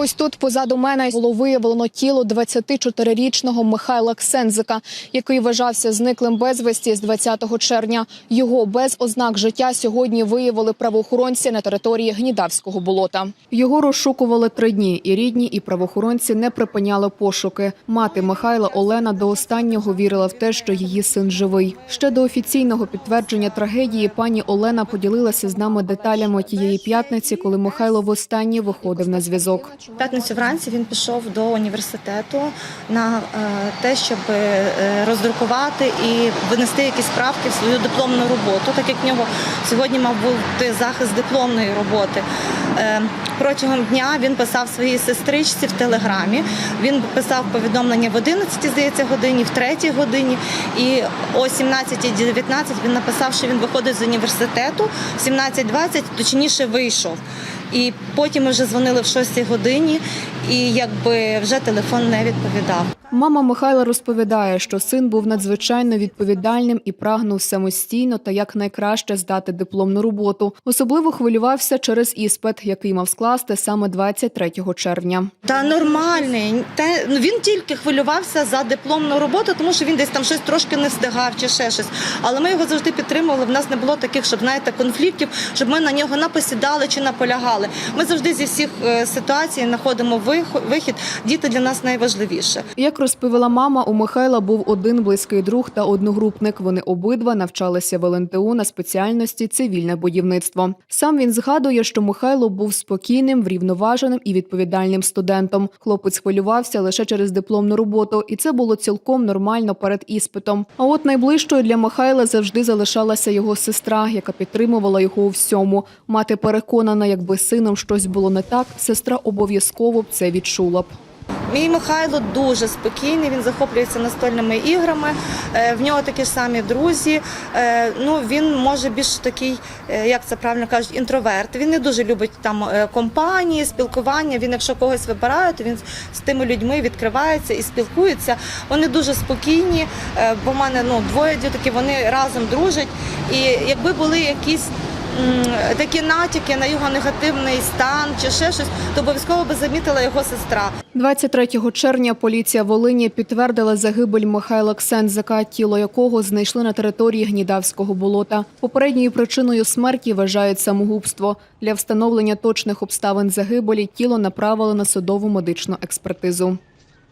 Ось тут позаду мене було виявлено тіло 24-річного Михайла Ксензика, який вважався зниклим безвісті з 20 червня. Його без ознак життя сьогодні виявили правоохоронці на території Гнідавського болота. Його розшукували три дні, і рідні, і правоохоронці не припиняли пошуки. Мати Михайла Олена до останнього вірила в те, що її син живий. Ще до офіційного підтвердження трагедії пані Олена поділилася з нами деталями тієї п'ятниці, коли Михайло востаннє виходив на зв'язок. В П'ятницю вранці він пішов до університету на е, те, щоб е, роздрукувати і винести якісь справки в свою дипломну роботу, так як в нього сьогодні мав бути захист дипломної роботи. Протягом дня він писав своїй сестричці в телеграмі. Він писав повідомлення в 11 здається, годині, в 3 годині. І о 17.19 він написав, що він виходить з університету. В 17.20, точніше, вийшов. І потім ми вже дзвонили в 6 годині, і якби вже телефон не відповідав. Мама Михайла розповідає, що син був надзвичайно відповідальним і прагнув самостійно та якнайкраще здати дипломну роботу. Особливо хвилювався через іспит, який мав скласти саме 23 червня. Та нормальний. Те, ну він тільки хвилювався за дипломну роботу, тому що він десь там щось трошки не встигав чи ще щось. Але ми його завжди підтримували. В нас не було таких, щоб знаєте, конфліктів, щоб ми на нього напосідали чи наполягали. Ми завжди зі всіх е, ситуацій знаходимо вих- вихід. Діти для нас найважливіше. Як розповіла мама, у Михайла був один близький друг та одногрупник. Вони обидва навчалися в ЛНТУ на спеціальності цивільне будівництво. Сам він згадує, що Михайло був спокійним, врівноваженим і відповідальним студентом. Хлопець хвилювався лише через дипломну роботу, і це було цілком нормально перед іспитом. А от найближчою для Михайла завжди залишалася його сестра, яка підтримувала його у всьому. Мати переконана, якби сином щось було не так, сестра обов'язково б це відчула б. Мій Михайло дуже спокійний. Він захоплюється настольними іграми. е, В нього такі ж самі друзі. Е, Ну він може більш такий, е, як це правильно кажуть, інтроверт. Він не дуже любить там компанії, спілкування. Він, якщо когось вибирає, то він з тими людьми відкривається і спілкується. Вони дуже спокійні. Бо в мене ну двоє діток, вони разом дружать. І якби були якісь такі натяки на його негативний стан чи ще щось, то обов'язково би замітила його сестра. 23 червня поліція Волині підтвердила загибель Михайла Ксензика, тіло якого знайшли на території Гнідавського болота. Попередньою причиною смерті вважають самогубство. Для встановлення точних обставин загибелі тіло направили на судову медичну експертизу.